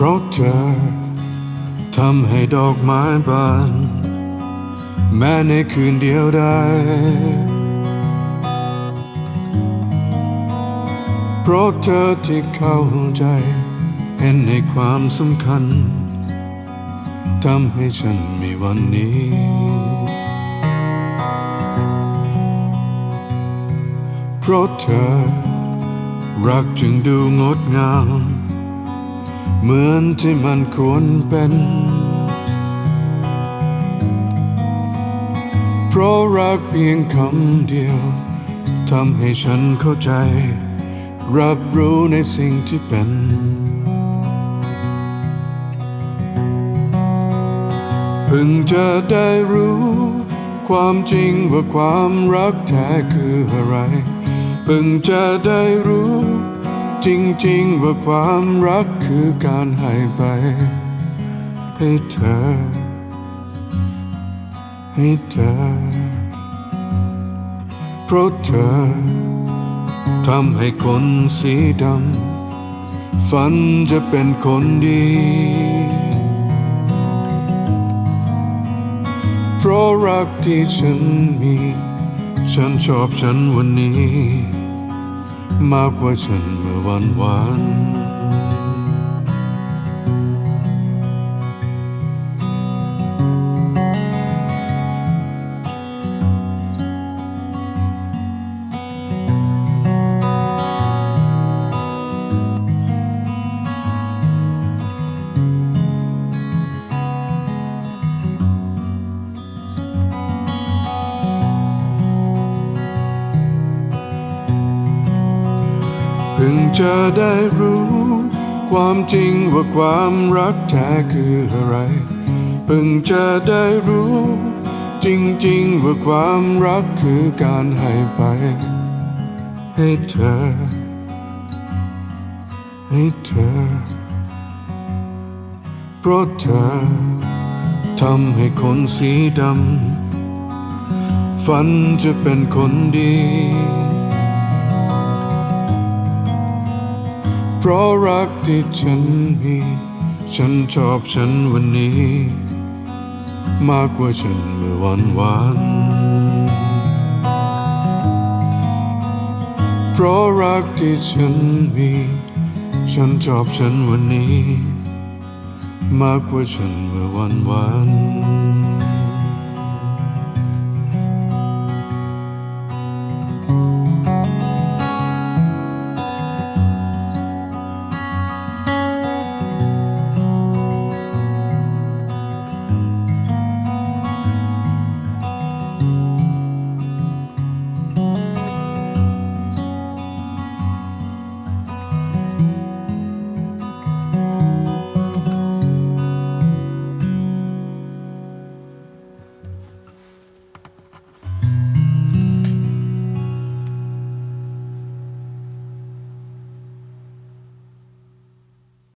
เพราะเธอทำให้ดอกไม้บาน แม้ในคืนเดียวได้เพราะเธอที่เข้าใจ เห็นในความสำคัญทำให้ฉันมีวันนี้ เพราะเธอ รักจึงดูงดงาม เหมือนที่มันควรเป็น เพราะรักเพียงคำเดียวทำให้ฉันเข้าใจ รับรู้ในสิ่งที่เป็น เพิ่งจะได้รู้ ความจริงว่าความรักแท้คืออะไร เพิ่งจะได้รู้ จริงๆว่าความรักคือการให้ไป ให้เธอ ให้เธอ เพราะเธอทำให้คนสีดำฝันจะเป็นคนดี เพราะรักที่ฉันมี ฉันชอบฉันวันนี้ มากกว่าฉันเมื่อวันวาน พิ่งจะได้รู้ ความจริงว่าความรักแท้คืออะไร เพิ่งจะได้รู้ จริงๆว่าความรักคือการให้ไป ให้เธอ ให้เธอ เพราะเธอทำให้คนสีดำฝันจะเป็นคนดี เพราะรักที่ฉันมี ฉันชอบฉันวันนี้ มากกว่าฉันเมื่อวันวานเพราะรักที่ฉันมี ฉันชอบฉันวันนี้ มากกว่าฉันเมื่อวันวาน